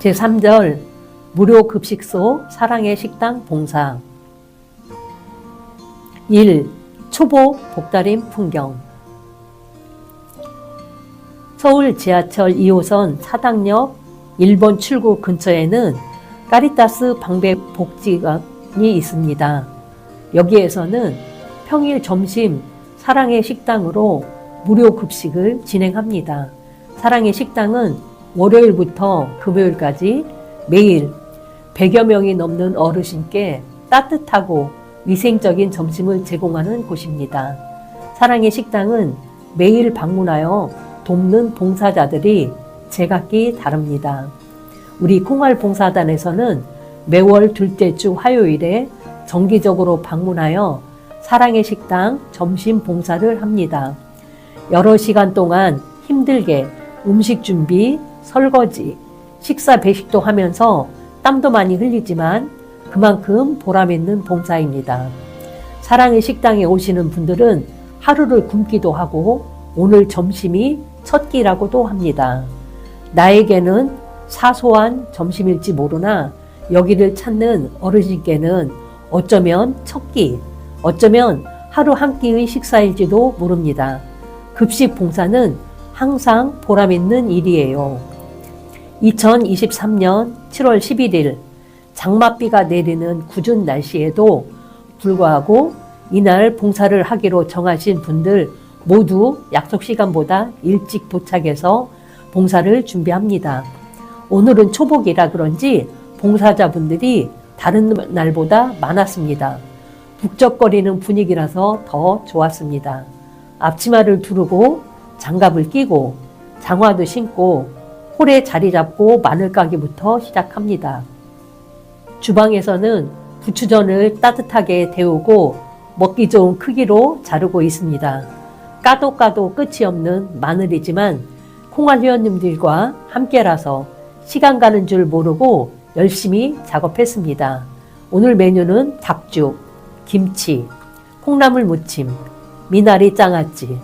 제3절 무료 급식소 사랑의 식당 봉사 1. 초보 복다림 풍경 서울 지하철 2호선 사당역 1번 출구 근처에는 까리타스 방배 복지관이 있습니다. 여기에서는 평일 점심 사랑의 식당으로 무료 급식을 진행합니다. 사랑의 식당은 월요일부터 금요일까지 매일 100여 명이 넘는 어르신께 따뜻하고 위생적인 점심을 제공하는 곳입니다. 사랑의 식당은 매일 방문하여 돕는 봉사자들이 제각기 다릅니다. 우리 콩알 봉사단에서는 매월 둘째 주 화요일에 정기적으로 방문하여 사랑의 식당 점심 봉사를 합니다. 여러 시간 동안 힘들게 음식 준비, 설거지, 식사 배식도 하면서 땀도 많이 흘리지만 그만큼 보람 있는 봉사입니다. 사랑의 식당에 오시는 분들은 하루를 굶기도 하고 오늘 점심이 첫 끼라고도 합니다. 나에게는 사소한 점심일지 모르나 여기를 찾는 어르신께는 어쩌면 첫 끼, 어쩌면 하루 한 끼의 식사일지도 모릅니다. 급식 봉사는 항상 보람 있는 일이에요. 2023년 7월 11일 장맛비가 내리는 궂은 날씨에도 불구하고 이날 봉사를 하기로 정하신 분들 모두 약속 시간보다 일찍 도착해서 봉사를 준비합니다. 오늘은 초복이라 그런지 봉사자분들이 다른 날보다 많았습니다. 북적거리는 분위기라서 더 좋았습니다. 앞치마를 두르고 장갑을 끼고 장화도 신고 홀에 자리 잡고 마늘 까기부터 시작합니다. 주방에서는 부추전을 따뜻하게 데우고 먹기 좋은 크기로 자르고 있습니다. 까도 까도 끝이 없는 마늘이지만 콩알 회원님들과 함께라서 시간 가는 줄 모르고 열심히 작업했습니다. 오늘 메뉴는 닭죽, 김치, 콩나물 무침, 미나리 장아찌,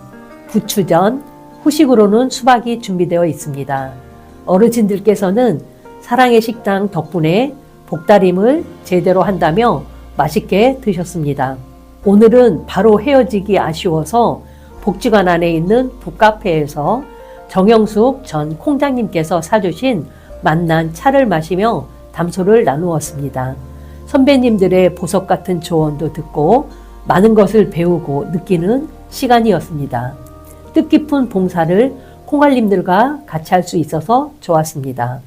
부추전, 후식으로는 수박이 준비되어 있습니다. 어르신들께서는 사랑의 식당 덕분에 복다림을 제대로 한다며 맛있게 드셨습니다. 오늘은 바로 헤어지기 아쉬워서 복지관 안에 있는 북카페에서 정영숙 전 콩장님께서 사주신 만난 차를 마시며 담소를 나누었습니다. 선배님들의 보석 같은 조언도 듣고 많은 것을 배우고 느끼는 시간이었습니다. 뜻깊은 봉사를 콩알님들과 같이 할 수 있어서 좋았습니다.